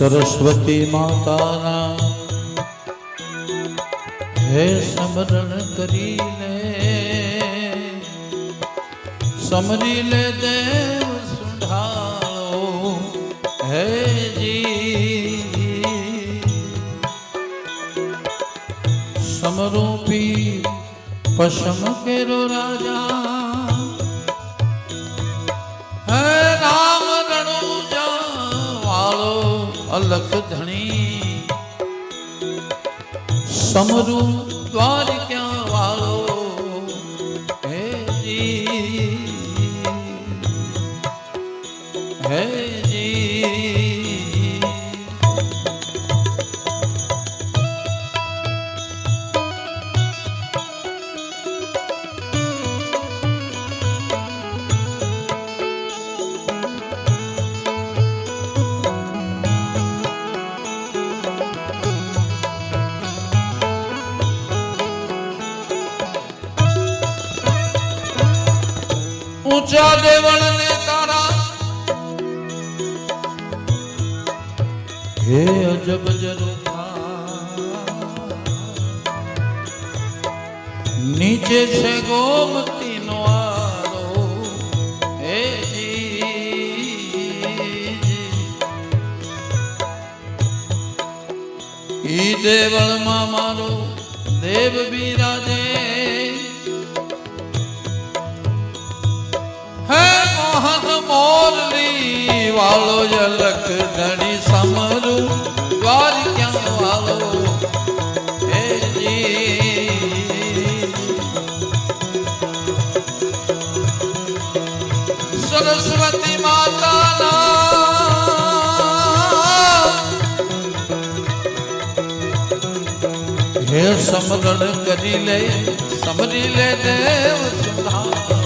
સરસ્વતી માતાના હે સમરણ કરી લે સમરી લે દેવ સુંઢાળો હે જી સમરૂપી પશમ કેરો રાજા लख धनी। समरू द्वार क्या ઊંચા દેવળ ને તારા હે અજબ જરૂખા નીચે છે ગોમતી નો આરો હે જી ઈ દેવળમાં મારો દેવ બિરાજે વાળો જલક ધણી સમરુ. દ્વારિકા વાળો સરસ્વતી માતાના. હે સમરણ કરી લે, સમરી લે દેવ સુધારો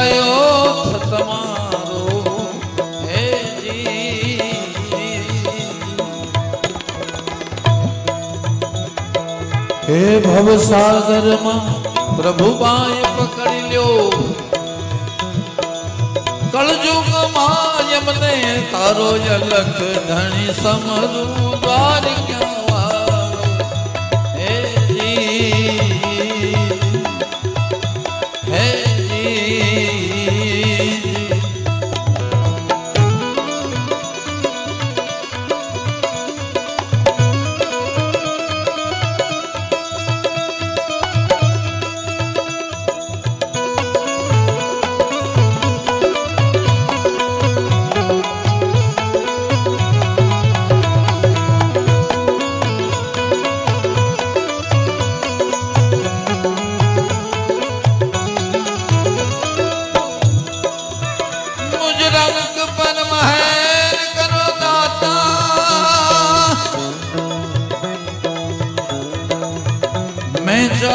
સદાયો તમારો હે જી હે ભવસાગરમાં પ્રભુ બાય પકડી લ્યો કળજુગમાં યમને તારો યલક ધણી સમરું દ્વારિકા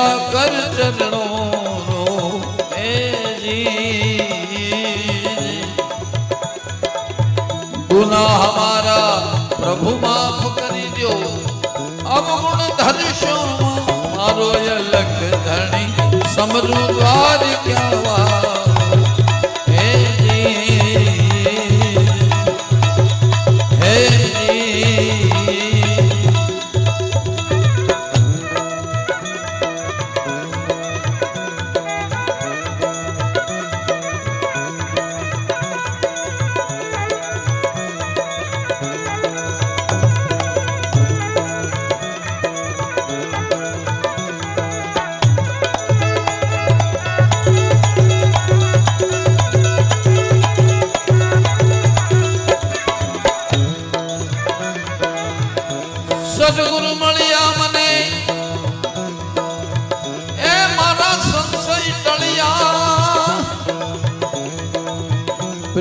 સેવા કર ચરણો ગુના હમારા પ્રભુ માફ કરી દો અવગુણ ધરશો મારો લખ ધણી સમરૂ દ્વાર ક્યાં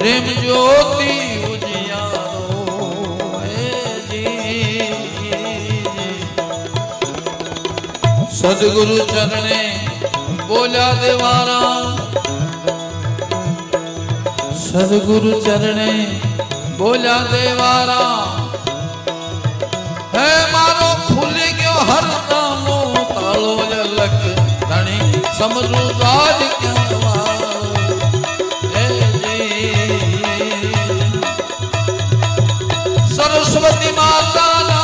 प्रेम ज्योति सदगुरु चरणे बोला देवारा। सदगुरु चरणे बोला देवारा। है मारो खुल गयो हर नामो, तालो जलक धणी समरूद સરસ્વતી માતાના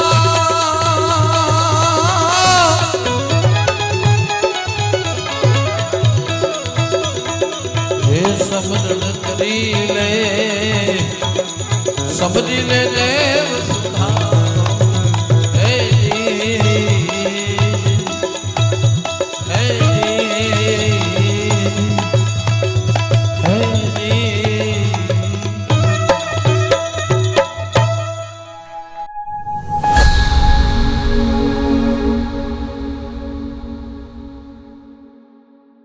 હે સમરણ કરી લે સમજી લે